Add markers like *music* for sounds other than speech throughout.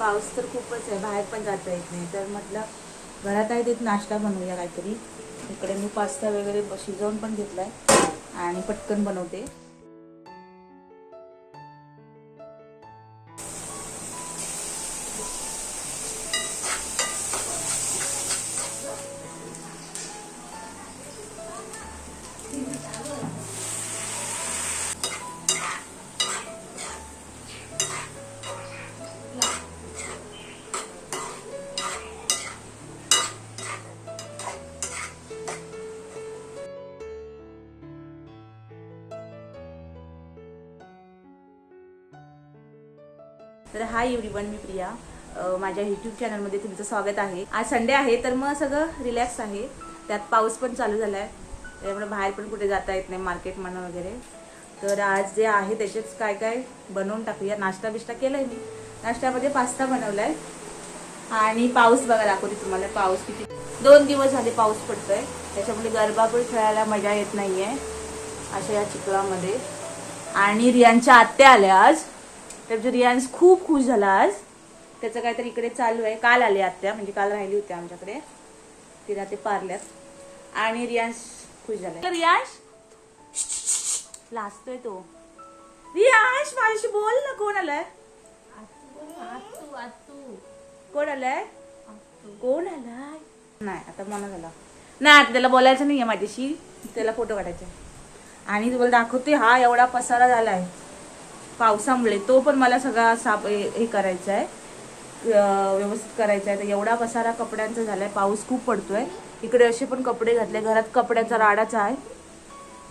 पाऊस तर खूपच आहे बाहेर पण जाता येत नाही. तर म्हटलं घरात आहे तिथे नाश्ता बनवूया काहीतरी. इकडे मी पास्ता वगैरे शिजवून पण घेतला आहे आणि पटकन बनवते. तर हाय एव्हरीवन मी प्रिया. माझ्या यूट्यूब चॅनलमध्ये तुमचं स्वागत आहे. आज संडे आहे तर मग सगळं रिलॅक्स आहे. त्यात पाऊस पण चालू झाला आहे त्यामुळे बाहेर पण कुठे जाता येत नाही मार्केट म्हणा वगैरे. तर आज जे आहे त्याचेच काय काय बनवून टाकूया. नाश्ता बिष्टा केला आहे मी. नाश्त्यामध्ये पास्ता बनवला आहे आणि पाऊस बघा दाखवते तुम्हाला पाऊस किती. दोन दिवस झाले पाऊस पडतोय. त्याच्यामुळे गरबा पण खेळायला मजा येत नाहीये. अशा या चिखलामध्ये. आणि रियांच्या आत्या आल्या आज. त्याच्या रियांश खूप खुश झाला आज त्याचं काहीतरी इकडे चालू आहे. काल आले आत्या म्हणजे काल राहिली होती आमच्याकडे. तिला ते पारल्यात. आणि रियांश खुश झाला. रियांश लाजतोय तो. रियांश माझ्याशी बोल ना कोण आलाय? कोण आलाय? कोण आलाय? नाही आता मना झाला. नाही आता त्याला बोलायचं नाहीये माझ्याशी. त्याला फोटो काढायचे. आणि तुम्हाला दाखवते हा एवढा पसारा झालाय. पावसामुळे तो पण मला सगळा साप हे हे करायचा आहे. व्यवस्थित करायचा आहे. तर एवढा पसारा कपड्यांचा झालाय पाऊस खूप पडतोय. इकडे असे पण कपडे घातले घरात कपड्याचा राडाचा आहे.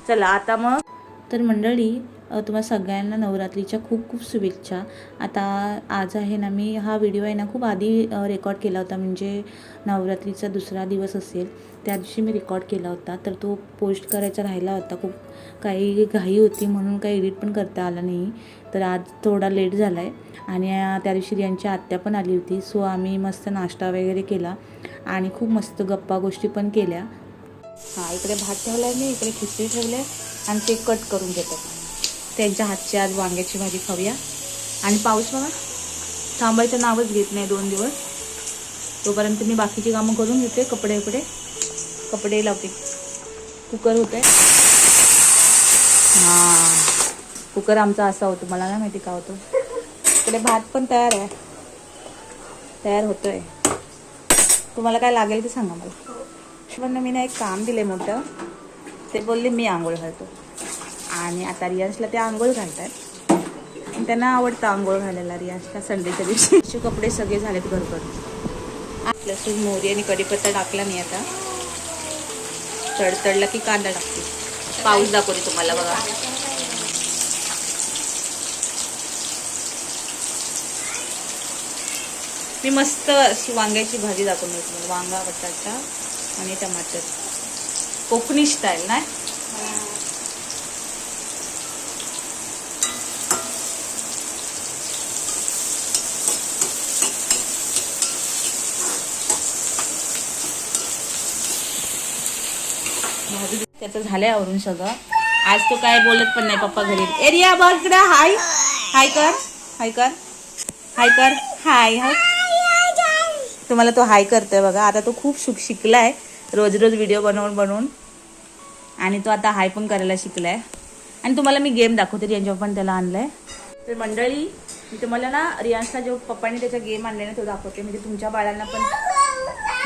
चला आता मग. तर मंडळी तुम्हा सगळ्यांना नवरात्रीच्या खूप खूप शुभेच्छा. आता आज आहे ना मी हा व्हिडिओ आहे ना खूप आधी रेकॉर्ड केला होता. म्हणजे नवरात्रीचा दुसरा दिवस असेल त्या दिवशी मी रेकॉर्ड केला होता. तर तो पोस्ट करायचा राहिला होता. खूप काही घाई होती म्हणून काही एडिट पण करता आला नाही. तर आज थोडा लेट झाला आहे आणि त्या दिवशी यांची आत्या पण आली होती. सो आम्ही मस्त नाश्ता वगैरे केला. आणि खूप मस्त गप्पा गोष्टी पण केल्या. हां इकडे भात ठेवला आहे मी. इकडे खिचडी ठेवले आणि ते कट करून घेतात त्यांच्या हातची आज वांग्याची भाजी खाऊया. आणि पाऊस बघा थांबायचं नावच घेत नाही दोन दिवस. तोपर्यंत मी बाकीची कामं करून घेते कपडे वपडे कपडे लावते. कुकर होते हां कुकर आमचा असा होतो मला नाही माहिती का होतो. इकडे भात पण तयार आहे. तयार होतोय. तुम्हाला काय लागेल ते सांगा मला. पण मी ना एक काम दिले मोठं. ते बोलले मी आंघोळ घालतो. आणि आता रियांशला ते आंघोळ घालतात त्यांना आवडतं आंघोळ घालायला रियांशला संडेच्या दिवशी. *laughs* कपडे सगळे झालेत घरभर. लसूण मोहरी आणि कढीपत्ता टाकला मी आता. तडतडला की कांदा टाकते. पाऊस दाखवते तुम्हाला बघा. मी मस्त अशी वांग्याची भाजी दाखवून तुम्हाला. वांगा बटाटा आणि टमाटर. कोकणी स्टाईल नाही? भाजी त्याचं झालंय आवरून सगळं. आज तो काय बोलत पण नाही पप्पा घरी. एरिया बघ इकडं. हाय. हाय कर. हाय कर. हाय कर. हाय हाय. तुम्हाला तो हाय करतोय बघा. आता तो खूप शिक शिकलाय. रोज रोज व्हिडिओ बनवून बनवून. आणि तो आता हाय पण करायला शिकलाय. आणि तुम्हाला मी गेम दाखवते. यांच्या पण त्याला आणलाय. तर मंडळी मी तुम्हाला ना रियांशला जो पप्पाने त्याचा गेम आणलाय ना तो दाखवते. म्हणजे तुमच्या बाळांना पण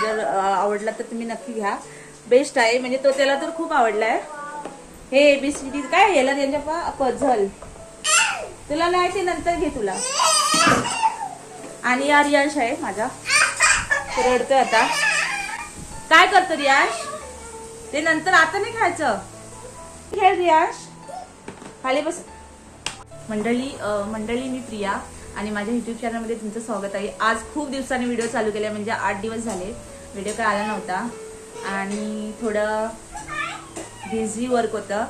जर आवडला तर तुम्ही नक्की घ्या. बेस्ट आहे. म्हणजे तो त्याला तर खूप आवडलाय. हे एबीसीडी काय याला त्यांच्या पझल तुला नाही ते नंतर घे तुला. आणि या यश आहे माझा. रडतोय आता. काय करतो रियाश ते नंतर आता नाही खायचं. खेळ रियाश खाली बस. मंडळी मंडळी मी प्रिया आणि माझ्या युट्यूब चॅनलमध्ये तुमचं स्वागत आहे. आज खूप दिवसांनी व्हिडिओ चालू केले म्हणजे आठ दिवस झाले. व्हिडिओ काय आला नव्हता. आणि थोडं बिझी वर्क होतं.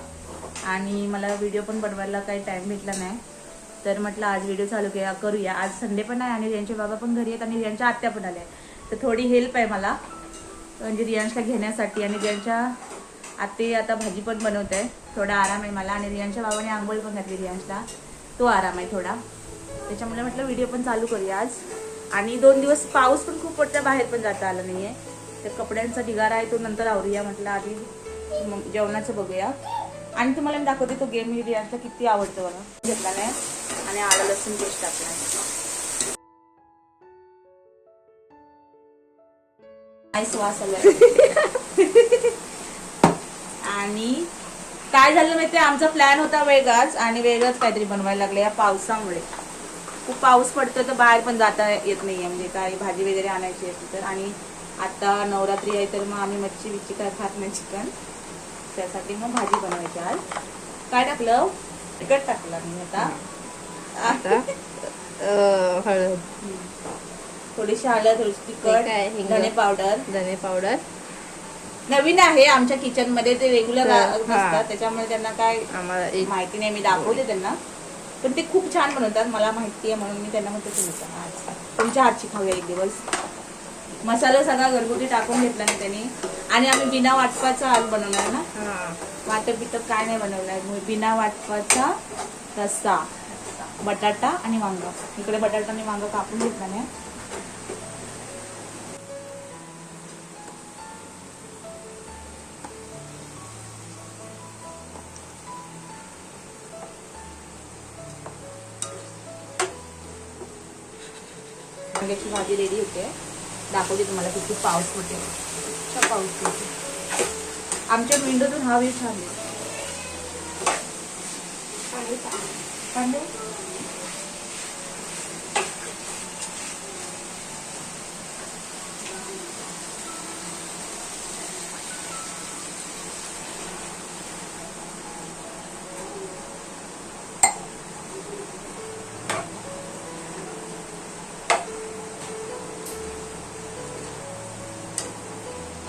आणि मला व्हिडिओ पण बनवायला काही टाईम भेटला नाही. तर म्हटलं आज व्हिडिओ चालू केला करूया. आज संडे पण आहे आणि रियांचे बाबा पण घरी आहेत आणि रियांच्या आत्या पण आल्या तर थोडी हेल्प आहे मला. म्हणजे रियांशला घेण्यासाठी आणि रियांच्या आते आता भाजी पण बनवत. आहे थोडा आराम आहे मला. आणि रियांच्या बाबाने आंघोळ पण घातली रियांशला. तो आराम आहे थोडा. त्याच्यामुळे म्हटलं व्हिडिओ पण चालू करूया आज. आणि दोन दिवस पाऊस पण खूप पडता बाहेर पण जाता आलं आहे तर कपड्यांचा ढिगारा आहे तो नंतर आवरूया म्हटलं आधी. मग जेवणाचं बघूया. आणि तुम्हाला मी दाखवते तो गेम रियाजला किती आवडतो मला घेतला नाही. आणि आलं लसूण पेस्ट टाकला नाईस श्वास आला. आणि काय झालं माहिती आमचा प्लॅन होता वेगळाच आणि वेगळंच काहीतरी बनवायला लागलं. या पावसामुळे. खूप पाऊस पडतो तर बाहेर पण जाता येत नाहीये. म्हणजे काही भाजी वगैरे आणायची असते तर. आणि आता नवरात्री आहे तर मग आम्ही मच्छी बिच्छी काय खात नाही चिकन. त्यासाठी मग भाजी बनवायची आज. काय टाकलं? तिखट टाकलं मी आता. हळद. थोडीशी हळद थोडीशी? तिखट? धणे पावडर. धने पावडर. नवीन आहे आमच्या किचनमध्ये ते रेग्युलर. असतात. त्याच्यामुळे त्यांना काय माहिती नाही. मी दाखवते त्यांना. पण ते खूप छान बनवतात. मला माहिती आहे म्हणून मी त्यांना म्हणते तुमच्या हातची खाऊया एक दिवस. मसाला सगळा घरगुती टाकून घेतला ना त्यांनी. आणि आम्ही बिना वाटपाचा आज बनवणार ना. हा. वाटप बिटप काय नाही मग बिना वाटपाचा रस्सा बटाटा आणि वांगा. इकडे बटाटा आणि वांगा कापून घेतला नाही वांग्याची भाजी रेडी होते. दाखवते तुम्हाला किती पाऊस होते. अच्छा पाऊस होते. आमच्या विंडोतून हा व्ह्यू छान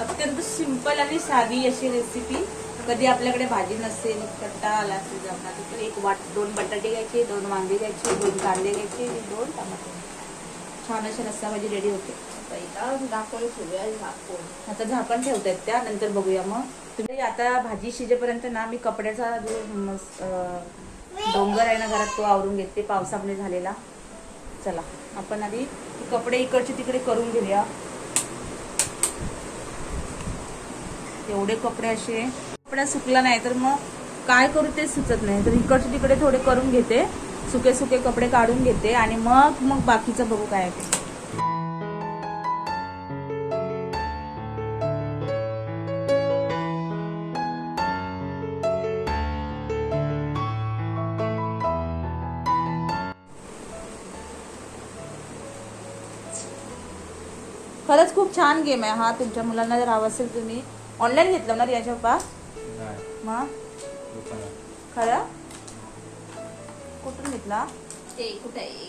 अत्यंत सिंपल आणि साधी अशी रेसिपी कधी आपल्याकडे भाजी नसेल कंटाळा आला असेल जेवणाचा तर एक वाट दोन बटाटे घ्यायचे दोन वांगे घ्यायचे दोन कांदे घ्यायचे आणि दोन टमाटे. छान अशी रस्सा भाजी रेडी होते. ठेवूया झाकून आता झाकण ठेवतायत त्या नंतर बघूया मग. तुम्ही आता भाजी शिजेपर्यंत ना मी कपड्याचा जो डोंगर आहे ना घरात तो आवरून घेते पावसामुळे झालेला. चला आपण आधी कपडे इकडचे तिकडे करून घेऊया. एवढे कपडे असे. कपडा सुकला नाही तर मग काय करू ते सुचत नाही. तर इकडचे तिकडे थोडे करून घेते. सुके सुके कपडे काढून घेते आणि मग मग बाकीचं बघू काय ते. खरंच खूप छान गेम आहे हा. तुमच्या मुलांना जर हवा असेल तुम्ही ऑनलाईन घेतलं ना रियाच्या पप्पा? नाही. मग? खरं? कुठून घेतला? ते कुठे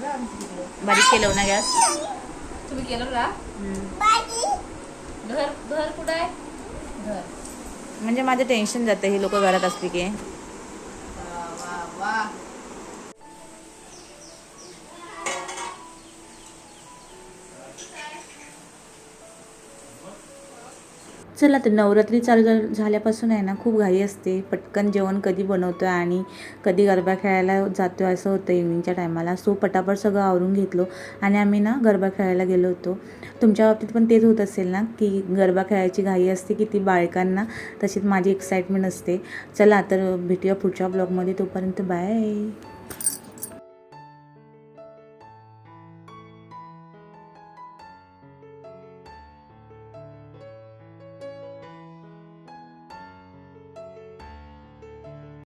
बारीक केलं ना गॅस? तुम्ही केलं का? घर घर कुठं आहे? घर म्हणजे माझं टेन्शन जातं हे लोक घरात असली की. चला तर नवरात्री चालू झाल्यापासून आहे ना खूप घाई असते. पटकन जेवण कधी बनवतो आहे आणि कधी गरबा खेळायला जातो आहे असं होतं इव्हिनिंगच्या टायमाला सो पटापट सगळं आवरून घेतलो आणि आम्ही ना गरबा खेळायला गेलो होतो. तुमच्या बाबतीत पण तेच होत असेल ना की गरबा खेळायची घाई असते की ती बाळकांना तशीच माझी एक्साइटमेंट असते. चला तर भेटूया पुढच्या ब्लॉगमध्ये तोपर्यंत बाय